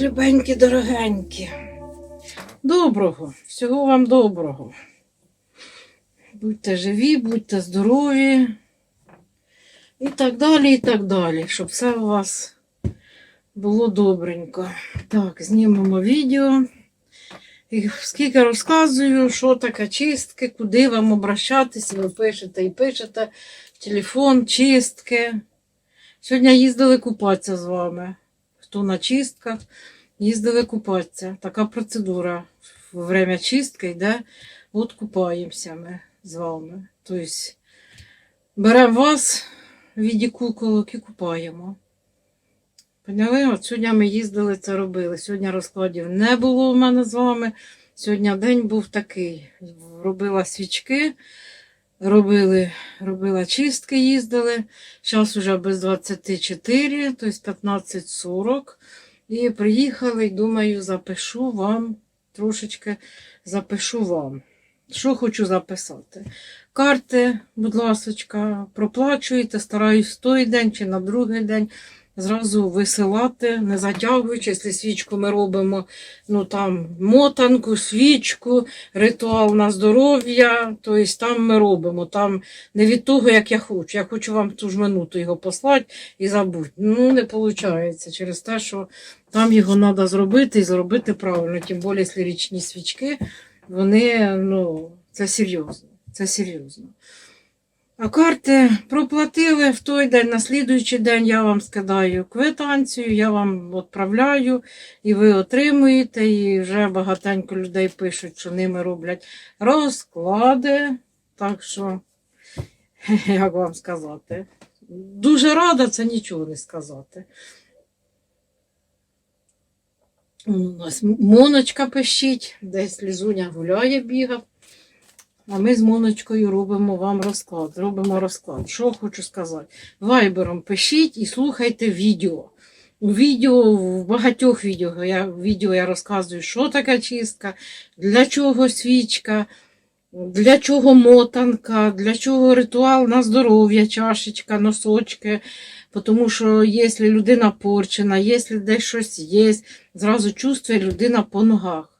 любенькі, дорогенькі. Доброго, всього вам доброго. Будьте живі, будьте здорові. І так далі, і так далі, щоб все у вас було добренько. Так, знімемо відео. І скільки розказую, що таке чистки, куди вам обращатися, ви пишете і пишете. Телефон, чистки. Сьогодні їздили купатися з вами. Хто на чистках, їздили купатися. Така процедура. Во время чистки йде, от купаємося ми з вами. Тобто беремо вас в віді куколок і купаємо. Поняли? От сьогодні ми їздили, це робили. Сьогодні розкладів не було в мене з вами. Сьогодні день був такий. Робила свічки, робили, робила чистки, їздили. Зараз вже без 24, тобто 15.40. І приїхали, думаю, запишу вам, трошечки запишу вам. Що хочу записати? Карти, будь ласочка, проплачуєте, стараюсь той день чи на другий день зразу висилати, не затягуючи, якщо свічку ми робимо, ну там мотанку, свічку, ритуал на здоров'я, тобто там ми робимо. Там не від того, як я хочу. Я хочу вам ту ж минуту його послати і забути. Ну, не виходить через те, що там його треба зробити і зробити правильно. Тим більше, якщо річні свічки, вони, ну, це серйозно. Це серйозно. А карти проплатили в той день, на слідуючий день я вам скидаю квитанцію, я вам відправляю, і ви отримуєте, і вже багатенько людей пишуть, що ними роблять розклади. Так що, як вам сказати, дуже рада це нічого не сказати. У нас Моночка пишіть, десь лізуня гуляє, бігав. А ми з Моночкою робимо вам розклад. Робимо розклад. Що хочу сказати? Вайбером пишіть і слухайте відео. У відео, в багатьох відео я, відео я розказую, що таке чистка, для чого свічка, для чого мотанка, для чого ритуал на здоров'я, чашечка, носочки. Тому що якщо людина порчена, якщо десь щось є, зразу чувствує людина по ногах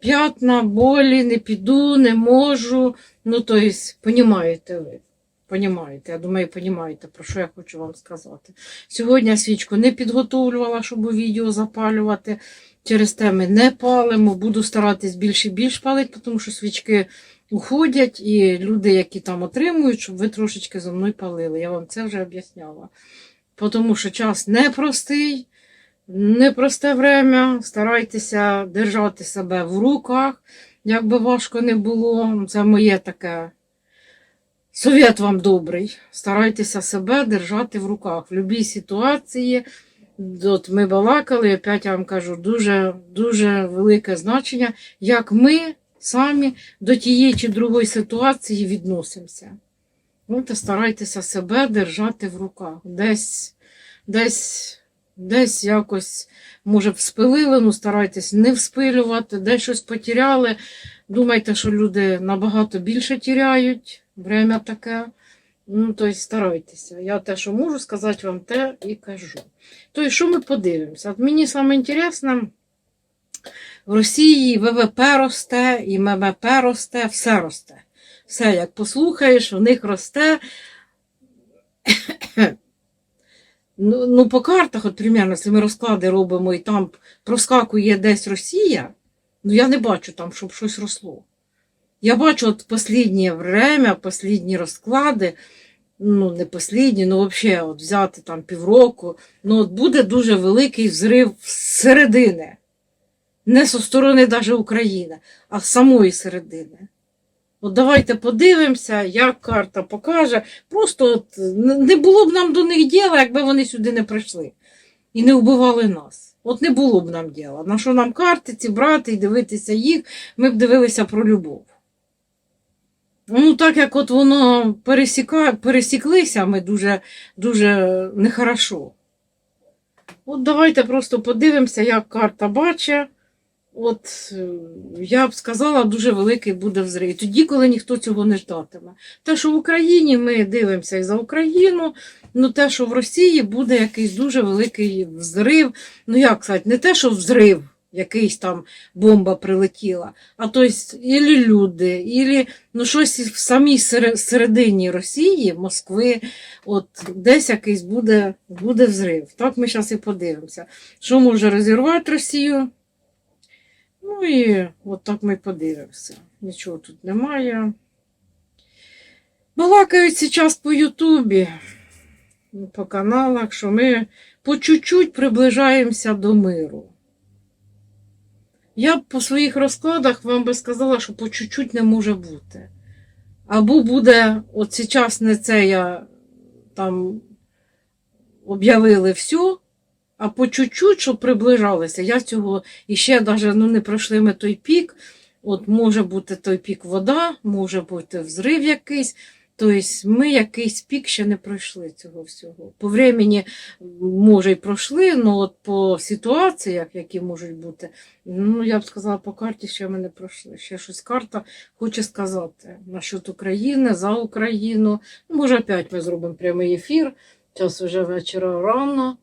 п'ятна, болі, не піду, не можу. Ну, тобто, понімаєте ви. Понімаєте, я думаю, понімаєте, про що я хочу вам сказати. Сьогодні свічку не підготовлювала, щоб відео запалювати. Через те ми не палимо. Буду старатись більше і більш палити, тому що свічки уходять, і люди, які там отримують, щоб ви трошечки зо мною палили. Я вам це вже об'ясняла. Тому що час непростий. Непросте время, старайтеся держати себе в руках, як би важко не було. Це моє таке совет вам добрий. Старайтеся себе держати в руках. В будь-якій ситуації. От ми балакали, опять я вам кажу, дуже, дуже велике значення, як ми самі до тієї чи другої ситуації відносимося. От старайтеся себе держати в руках. Десь, десь. Десь якось, може, вспилили, ну старайтесь не вспилювати, десь щось потеряли. Думайте, що люди набагато більше тіряють, время таке. Ну, тобто старайтеся. Я те, що можу сказати вам, те і кажу. Тобто, що ми подивимося? От мені саме інтересно, в Росії ВВП росте, і МВП росте, все росте. Все, як послухаєш, у них росте. Ну, ну, по картах, от примерно, якщо ми розклади робимо і там проскакує десь Росія, ну я не бачу там, щоб щось росло. Я бачу от останнє время, останні розклади, ну, не останні, ну взагалі от взяти там півроку, ну от буде дуже великий взрив зсередини. Не зі сторони навіть України, а з самої середини. От давайте подивимося, як карта покаже. Просто от не було б нам до них діла, якби вони сюди не прийшли і не вбивали нас. От не було б нам діла. На що нам карти ці брати і дивитися їх, ми б дивилися про любов. Ну, так як от воно пересіка, пересіклися, ми дуже дуже нехорошо. От давайте просто подивимося, як карта бачить. От е, я б сказала, дуже великий буде взрив. Тоді, коли ніхто цього не ждатиме. Те, що в Україні ми дивимося і за Україну, ну те, що в Росії буде якийсь дуже великий взрив. Ну як сказати, не те, що взрив, якийсь там бомба прилетіла, а то есть, ілі люди, ілі ну, щось в самій середині Росії, Москви, от десь якийсь буде, буде взрив. Так ми зараз і подивимося. Що може розірвати Росію? Ну і от так ми подивимося. Нічого тут немає. Балакають зараз по Ютубі, по каналах, що ми по чуть-чуть приближаємося до миру. Я б по своїх розкладах вам би сказала, що по чуть-чуть не може бути. Або буде, от зараз не це я там об'явили все, а по чуть-чуть, щоб приближалися. Я цього і ще навіть ну, не пройшли ми той пік. От може бути той пік вода, може бути взрив якийсь. Тобто ми якийсь пік ще не пройшли цього всього. По времені, може, і пройшли, але от по ситуаціях, які можуть бути, ну я б сказала, по карті ще ми не пройшли. Ще щось карта хоче сказати насчет України, за Україну. Ну, може, опять ми зробимо прямий ефір. Час вже вечора рано.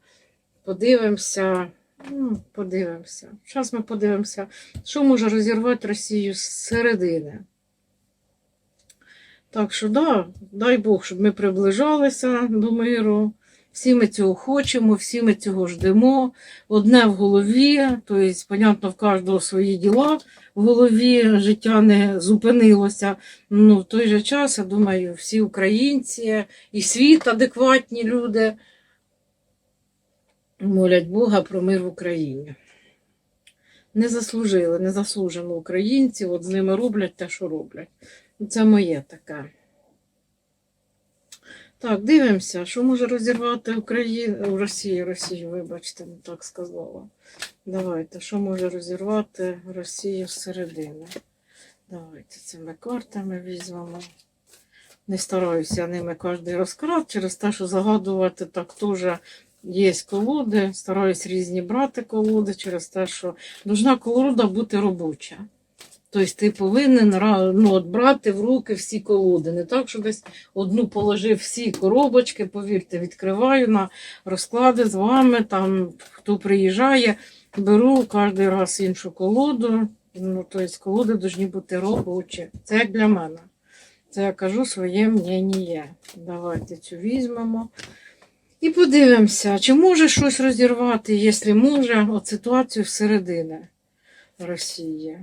Подивимося. Ну, подивимося. Зараз ми подивимося, що може розірвати Росію зсередини. Так що, да, дай Бог, щоб ми приближалися до миру. Всі ми цього хочемо, всі ми цього ждемо. Одне в голові, тобто, понятно, в кожного свої діла в голові, життя не зупинилося. Ну, в той же час, я думаю, всі українці і світ адекватні люди молять Бога про мир в Україні. Не заслужили, не заслужено українці, от з ними роблять те, що роблять. Це моє таке. Так, дивимося, що може розірвати Україну, Росію, Росію, вибачте, не так сказала. Давайте, що може розірвати Росію зсередини? Давайте цими картами візьмемо. Не стараюся ними кожен розкрат, через те, що загадувати так теж є колоди. Стараюсь різні брати колоди, через те, що должна колода бути робоча. Тобто ти повинен ну, от брати в руки всі колоди. Не так, що десь одну положив всі коробочки, повірте, відкриваю на розклади з вами, там хто приїжджає, беру кожен раз іншу колоду. Ну, тобто колоди повинні бути робочі. Це як для мене. Це я кажу своє мнення. Давайте цю візьмемо. І подивимося, чи може щось розірвати, якщо може, от ситуацію всередини Росії.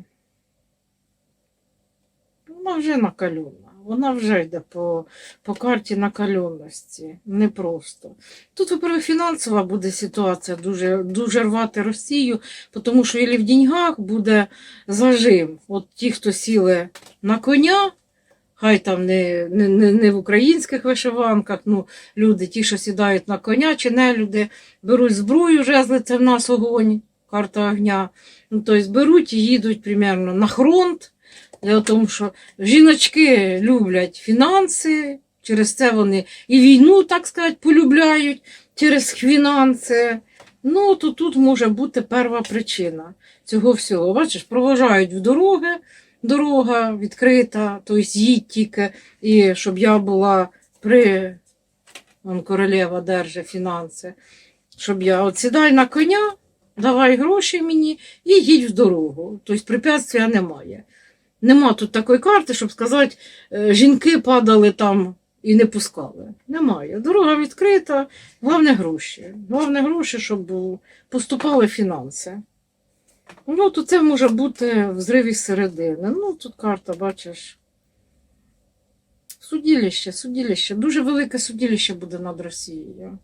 Вона вже накалена. Вона вже йде по, по карті накаленості. Непросто. Тут, во-первых, фінансова буде ситуація дуже, дуже рвати Росію, тому що і в деньгах буде зажим. От ті, хто сіли на коня, хай там не, не, не, не в українських вишиванках, ну, люди, ті, що сідають на коня, чи не люди, беруть зброю, жезли, в нас огонь, карта огня. Ну, тобто беруть і їдуть примерно на фронт. Для того, що жіночки люблять фінанси, через це вони і війну, так сказати, полюбляють через фінанси. Ну, то тут може бути перша причина цього всього. Бачиш, проважають в дороги, дорога відкрита, тобто їдь тільки, і щоб я була при он королева держить фінанси, щоб я от сідай на коня, давай гроші мені і їдь в дорогу. Тобто препятствия немає. Нема тут такої карти, щоб сказати, е, жінки падали там і не пускали. Немає. Дорога відкрита, головне гроші. Головне гроші, щоб поступали фінанси. Ну, то це може бути взрив із середини. Ну, тут карта, бачиш. Судилище, судилище. Дуже велике судилище буде над Росією.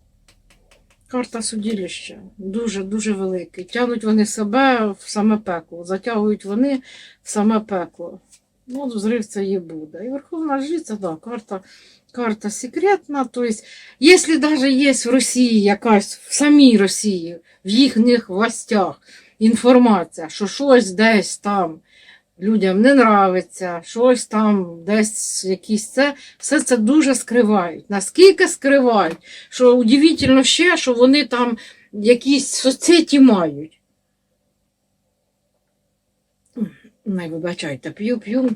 Карта судилища. Дуже, дуже велике. Тягнуть вони себе в саме пекло. Затягують вони в саме пекло. Ну, взрив це і буде. І Верховна Жриця, да, карта, карта секретна. Тобто, якщо навіть є в Росії якась, в самій Росії, в їхніх властях інформація, що щось десь там людям не нравиться, щось там десь якісь це, все це дуже скривають. Наскільки скривають, що удивительно ще, що вони там якісь соцсеті мають. Не вибачайте, п'ю, п'ю.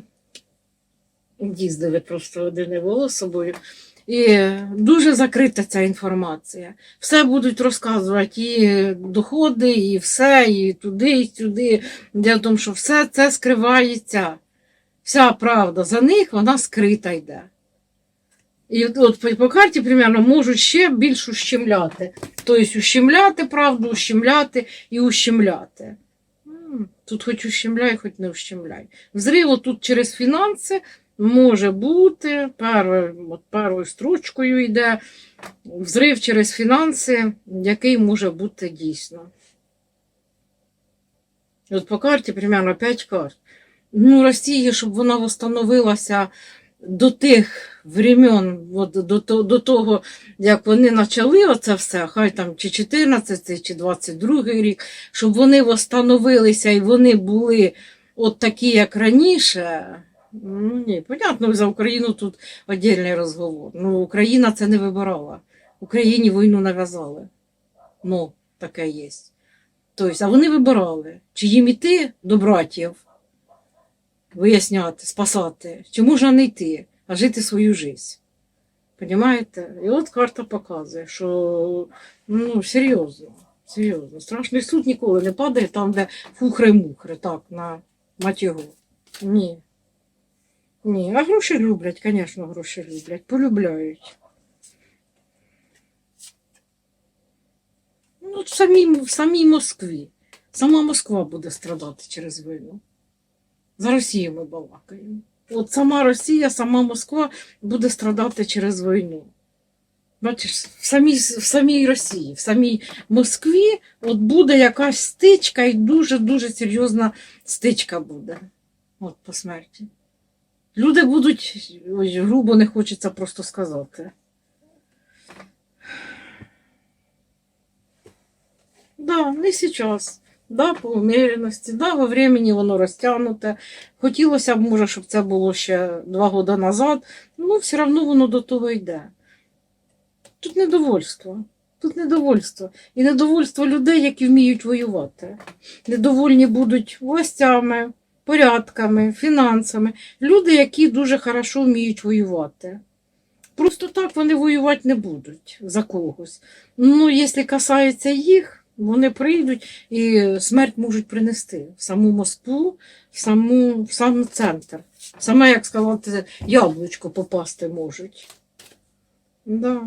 Їздили просто один волос собою. І дуже закрита ця інформація. Все будуть розказувати, і доходи, і все, і туди, і сюди. В тому, що все це скривається. Вся правда за них, вона скрита йде. І от, по карті, примерно, можуть ще більш ущемляти. Тобто ущемляти правду, ущемляти і ущемляти. Тут хоч ущемляй, хоч не ущемляй. Взрив тут через фінанси може бути, першою, от першою строчкою йде взрив через фінанси, який може бути дійсно. От по карті примерно 5 карт. Ну, Росія, щоб вона встановилася до тих времен, от, до, до того, як вони почали оце все, хай там чи 14, чи 22 рік, щоб вони встановилися і вони були от такі, як раніше. Ну ні, понятно, за Україну тут віддільний розговор. Ну, Україна це не вибирала. Україні війну нав'язали. Ну, таке є. Тобто, а вони вибирали, чи їм іти до братів, виясняти, спасати, чи можна не йти, а жити свою життя. Понімаєте? І от карта показує, що ну, серйозно, серйозно. Страшний суд ніколи не падає там, де фухри-мухри, так, на мать його. Ні. Ні, а гроші люблять, звісно, гроші люблять, полюбляють. Ну, в самій, в самій Москві. Сама Москва буде страдати через війну. За Росію ми балакаємо. От сама Росія, сама Москва буде страдати через війну. Бачиш, в самій, в самій Росії, в самій Москві от буде якась стичка і дуже-дуже серйозна стичка буде. От по смерті. Люди будуть, ой, грубо не хочеться просто сказати. Да, не сейчас. Да, по умеренності, да, во времени воно розтягнуте. Хотілося б, може, щоб це було ще два роки назад, ну все одно воно до того йде. Тут недовольство. Тут недовольство. І недовольство людей, які вміють воювати. Недовольні будуть властями, порядками, фінансами. Люди, які дуже хорошо вміють воювати. Просто так вони воювати не будуть за когось. Ну, якщо касається їх, вони прийдуть і смерть можуть принести в саму Москву, в, саму, в сам центр. Саме, як сказати, яблучко попасти можуть. Да.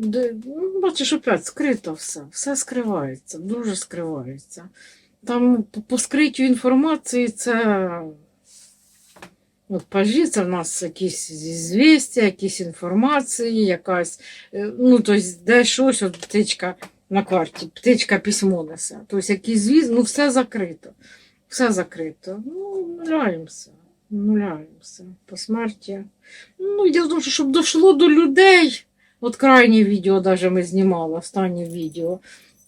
Де, ну, бачиш, опять скрито все. Все скривається, дуже скривається. Там по, по скриттю інформації це. От пажі, це в нас якісь звістя, якісь інформації, якась, е, ну, тобто, де щось, от птичка на карті, птичка письмо несе. Тобто, якісь звіст, ну, все закрито. Все закрито. Ну, нуляємося. Нуляємося. По смерті. Ну, я думаю, що щоб дійшло до людей. От крайнє відео даже ми знімали, останнє відео.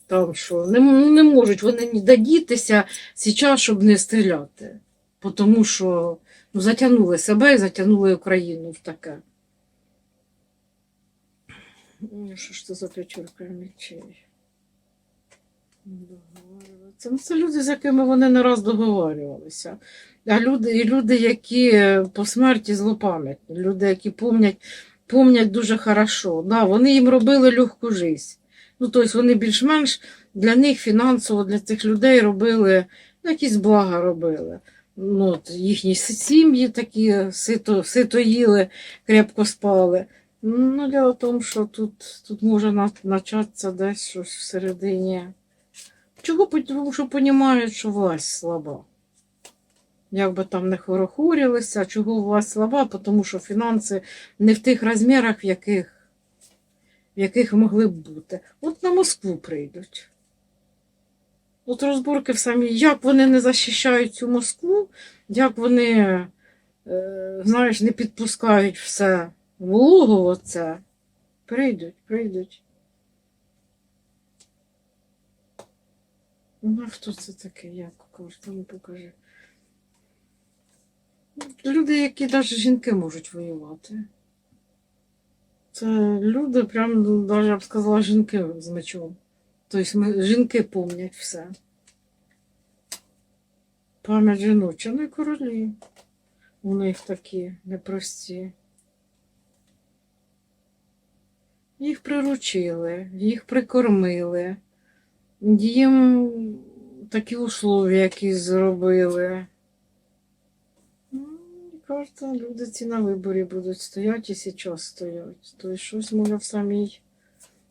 Там що не, не можуть вони ні додітися зараз, щоб не стріляти. Тому що ну, затягнули себе і затягнули Україну в таке. Ну, Що ж це за п'ятірка мечей? Договарюватися. Це люди, з якими вони не раз договарювалися. А люди, і люди, які по смерті злопам'ятні, люди, які помнять, помнять дуже хорошо. Да, вони їм робили легку життя. Ну, тобто вони більш-менш для них фінансово, для цих людей робили, ну, якісь блага робили. Ну, от їхні сім'ї такі сито, сито їли, крепко спали. Ну, дело в тому, що тут, тут може початися десь щось всередині. Чого? Тому що розуміють, що власть слаба. Як би там не хорохорілися, чого власть слаба, тому що фінанси не в тих розмірах, в яких, в яких могли б бути. От на Москву прийдуть. От розборки в самі, як вони не захищають цю Москву, як вони, е, знаєш, не підпускають все вологу оце. Прийдуть, прийдуть. Ну, хто це такий? Як ну покажи. Люди, які навіть жінки можуть воювати. Це люди, прям, ну, навіть я б сказала, жінки з мечом. Тобто ми, жінки помнять все. Пам'ять жіноча, ну королі. У них такі непрості. Їх приручили, їх прикормили, їм такі условия якісь зробили. Карта, люди ці на виборі будуть стояти і зараз стоять. Тобто щось може в самій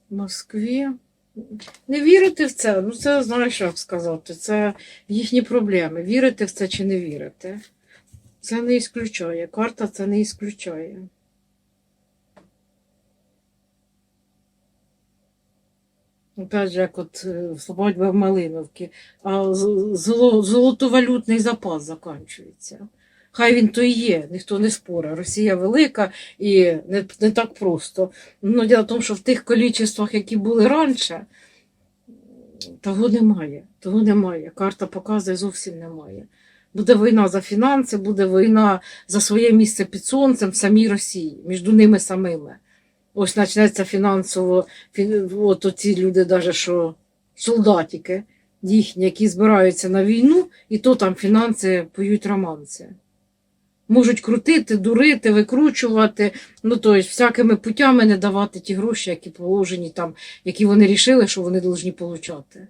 Москві. Не вірити в це, ну це знаєш, як сказати, це їхні проблеми. Вірити в це чи не вірити. Це не ісключає. Карта це не ісключає. Опять же, як от е, свадьба в Малиновці, а золотовалютний запас закінчується. Хай він то і є, ніхто не спорить. Росія велика і не, не так просто. Ну, діло в тому, що в тих количествах, які були раніше, того немає. Того немає. Карта показує, зовсім немає. Буде війна за фінанси, буде війна за своє місце під сонцем в самій Росії, між ними самими. Ось почнеться фінансово, фін... от оці люди, даже, що солдатики їхні, які збираються на війну, і то там фінанси поють романси. Можуть крутити, дурити, викручувати, ну тобто всякими путями не давати ті гроші, які положені там, які вони рішили, що вони повинні получати.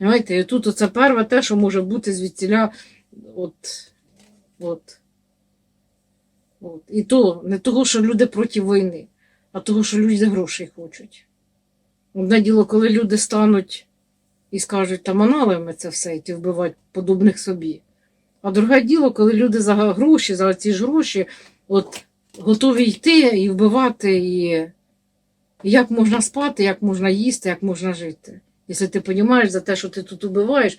Знаєте, і тут оце перше те, що може бути звідтіля, от, от, от. І то не того, що люди проти війни, а того, що люди грошей хочуть. Одне діло, коли люди стануть і скажуть, там аналами це все, йти вбивати подобних собі. А друге діло, коли люди за гроші, за ці ж гроші, от готові йти і вбивати, і, як можна спати, як можна їсти, як можна жити. Якщо ти розумієш за те, що ти тут убиваєш,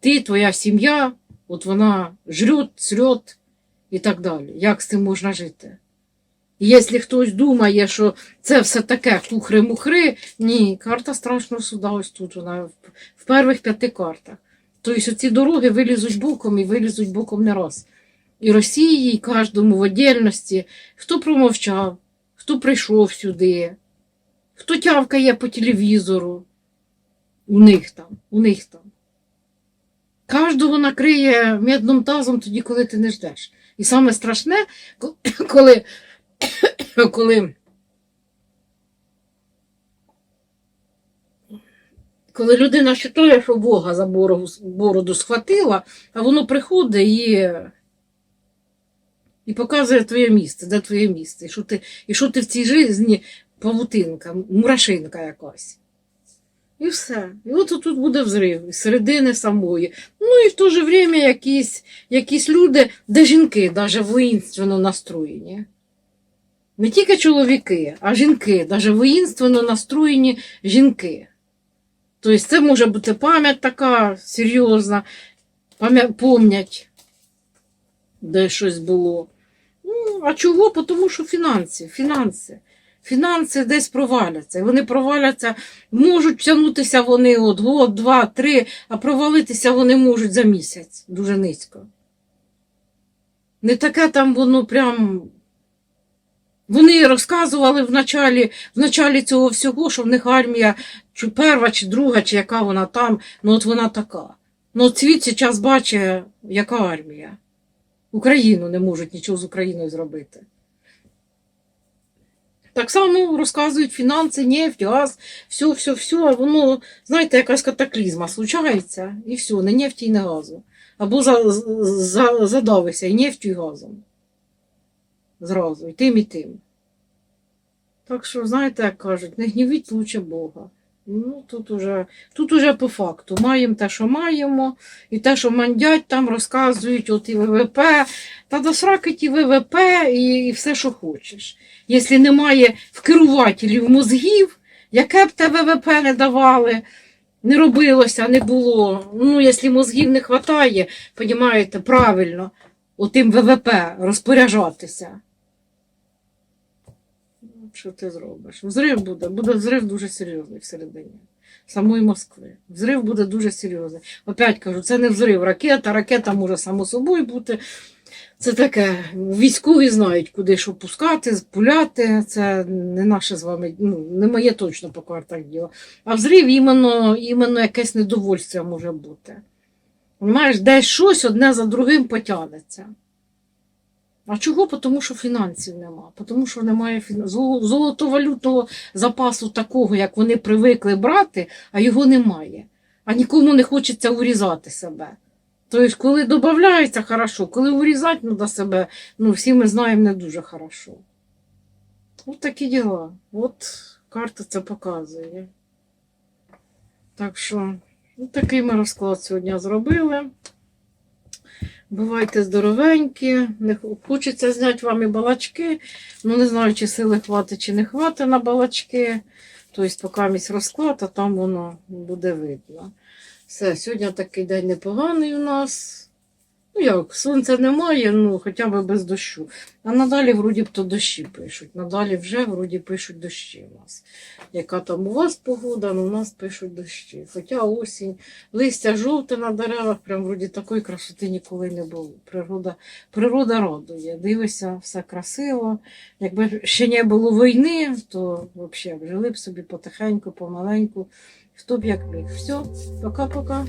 ти, твоя сім'я, от вона жрет, срет і так далі. Як з цим можна жити? І якщо хтось думає, що це все таке кухри-мухри, ні, карта страшного суда ось тут, вона в перших п'яти картах. Тобто ці дороги вилізуть боком і вилізуть боком не раз. І Росії, і кожному в отдельності, хто промовчав, хто прийшов сюди, хто тявкає по телевізору. У них там, у них там. Кожного накриє медним тазом тоді, коли ти не ждеш. І саме страшне, коли, коли, коли людина вважає, що Бога за бороду, схватила, а воно приходить і, і показує твоє місце, де твоє місце. І що ти, і що ти в цій житті павутинка, мурашинка якась. І все. І от тут буде взрив із середини самої. Ну і в то же время якісь, якісь люди, де жінки навіть воїнственно настроєні. Не тільки чоловіки, а жінки, навіть воїнственно настроєні жінки. Тобто це може бути пам'ять така серйозна, пам'ять, де щось було. Ну, а чого? Тому що фінанси, фінанси. Фінанси десь проваляться. І вони проваляться, можуть тягнутися вони от год, два, три, а провалитися вони можуть за місяць дуже низько. Не таке там воно прям. Вони розказували в началі, в началі цього всього, що в них армія чи перша, чи друга, чи яка вона там, ну от вона така. Ну от світ зараз бачить, яка армія. Україну не можуть нічого з Україною зробити. Так само розказують фінанси, нефть, газ, все, все, все. А воно, знаєте, якась катаклізма случається, і все, не нефті і не газу. Або за, за, задавися і нефтю, і газом. Зразу, і тим, і тим. Так що, знаєте, як кажуть, не гнівіть лучше Бога. Ну, тут уже, тут уже по факту. Маємо те, що маємо, і те, що мандять, там розказують, от і ВВП, та до сраки ті ВВП і, і все, що хочеш. Якщо немає в керувателів мозгів, яке б те ВВП не давали, не робилося, не було. Ну, якщо мозгів не вистачає, розумієте, правильно, отим ВВП розпоряджатися. Що ти зробиш? Взрив буде, буде взрив дуже серйозний всередині. Самої Москви. Взрив буде дуже серйозний. Опять кажу, це не взрив ракета, ракета може само собою бути. Це таке, військові знають, куди що пускати, пуляти. Це не наше з вами, ну, не моє точно по картах діло. А взрив іменно, іменно якесь недовольство може бути. Понимаєш, десь щось одне за другим потягнеться. А чого? Тому що фінансів нема. Тому що немає фін... золотовалютного запасу такого, як вони привикли брати, а його немає. А нікому не хочеться урізати себе. Тобто, коли додається, хорошо, коли урізати треба себе, ну всі ми знаємо, не дуже хорошо. От такі діла. От карта це показує. Так що, от такий ми розклад сьогодні зробили. Бувайте здоровенькі. Не хочеться зняти вам балачки. Ну, не знаю, чи сили хватить, чи не хватить на балачки. Тобто, поки місь розклад, а там воно буде видно. Все, сьогодні такий день непоганий у нас. Ну як, сонця немає, ну хоча б без дощу. А надалі вроді б то дощі пишуть. Надалі вже вроді пишуть дощі у нас. Яка там у вас погода, ну у нас пишуть дощі. Хоча осінь, листя жовте на деревах, прям вроді такої красоти ніколи не було. Природа, природа радує. Дивишся, все красиво. Якби ще не було війни, то взагалі жили б собі потихеньку, помаленьку. Хто б як міг. Все, пока-пока.